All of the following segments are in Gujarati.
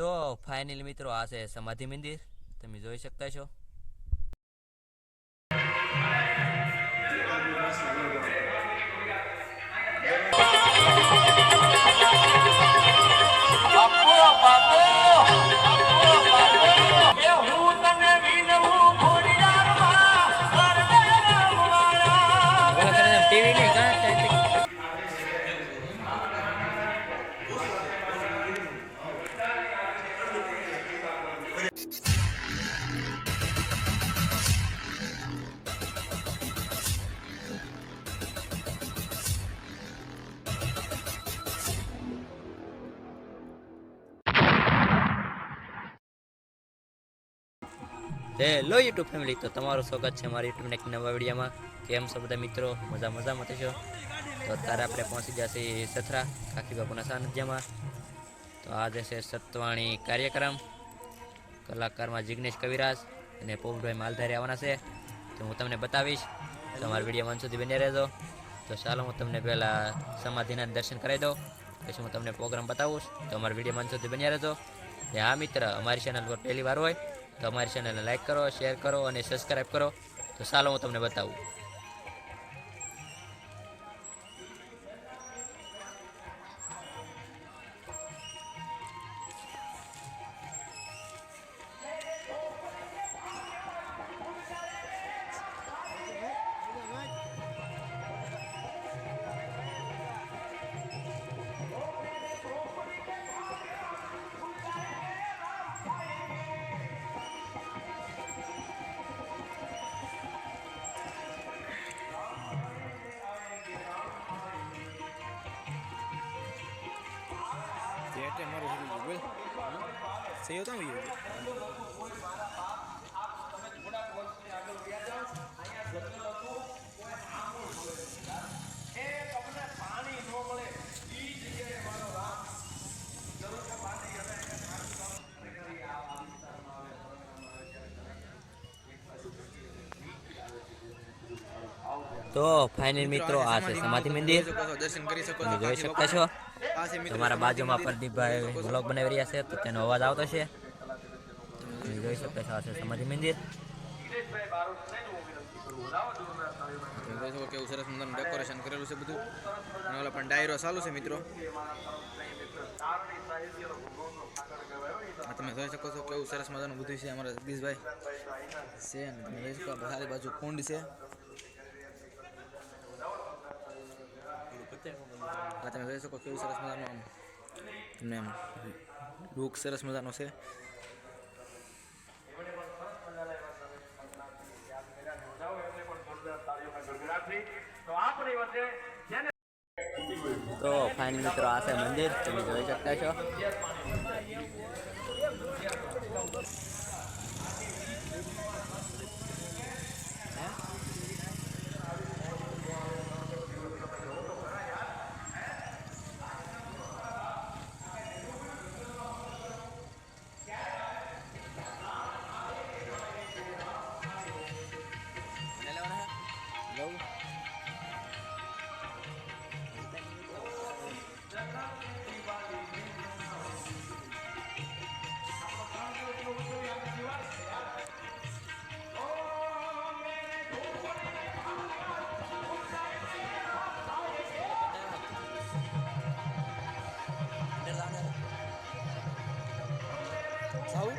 તો ફાઇનલ મિત્રો આ છે સમાધિ મંદિર. તમે જોઈ શકતા છો. ટીવી હેલો યુટ્યુબ ફેમિલી તો તમારું સ્વાગત છે મારા યુટ્યુબના એક નવા વિડીયોમાં. કેમ છો બધા મિત્રો? મજા મજામાં થશો તો અત્યારે આપણે પહોંચી જશે સથરા, કાકી બાપુના સાનિધ્યમાં. તો આજે છે સત્વાણી કાર્યક્રમ. કલાકારમાં જિગ્નેશ કવિરાજ અને પોપભાઈ માલધારી આવવાના છે. તો હું તમને બતાવીશ તો અમારા વીડિયો મન સુધી બની રહેજો. તો ચાલો હું તમને પહેલાં સમાધિના દર્શન કરાવી દઉં. પછી હું તમને પ્રોગ્રામ બતાવું તો અમારા વીડિયો મન સુધી બન્યા રહેજો. ને હા મિત્ર, અમારી ચેનલ પર પહેલી વાર હોય તો અમારી ચેનલને લાઈક કરો શેર કરો અને સબસ્ક્રાઈબ કરો. તો ચાલો હું તમને બતાવું. જેટે મારું હેલું બોલ સેવ તો હોય તો ફાઇનલ મિત્રો આ છે સમાધિ મંદિર. દર્શન કરી શકો છો જોઈ શકતા છો તમારા બાજુમાં પ્રદીપભાઈ બ્લોગ બનાવી રહ્યા છે, તો તેનો અવાજ આવતો છે. જોઈ શકો છો, આ સમાધિ મંદિર. કેવું સરસ મજાનું ડેકોરેશન કરેલું છે બધું અને ઓલા પણ ડાયરો ચાલુ છે મિત્રો તમે જોઈ શકો છો કેવું સરસ મજાનું બધું છે અમારા જગદીશભાઈ. છે અને તમે જોઈ શકો સારી બાજુ કુંડ છે. આ તમે જોઈ શકો કેવું સરસ મજાનું આમ, તમને આમ લુક સરસ મજાનો છે. તો ફાઇનલ મિત્રો આ છે મંદિર, તમે જોઈ શકતા છો. Saul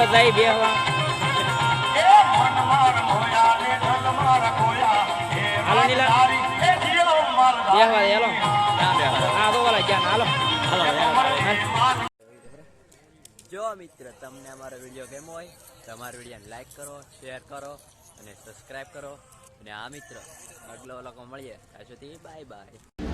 બધા બેહવા. જો મિત્ર, તમને અમારો વીડિયો ગમ્યો હોય, તો અમારો વિડીયોને લાઈક કરો શેર કરો અને સબસ્ક્રાઈબ કરો. અને આ મિત્ર, આગલો લોકો મળીએ. ત્યાં બાય બાય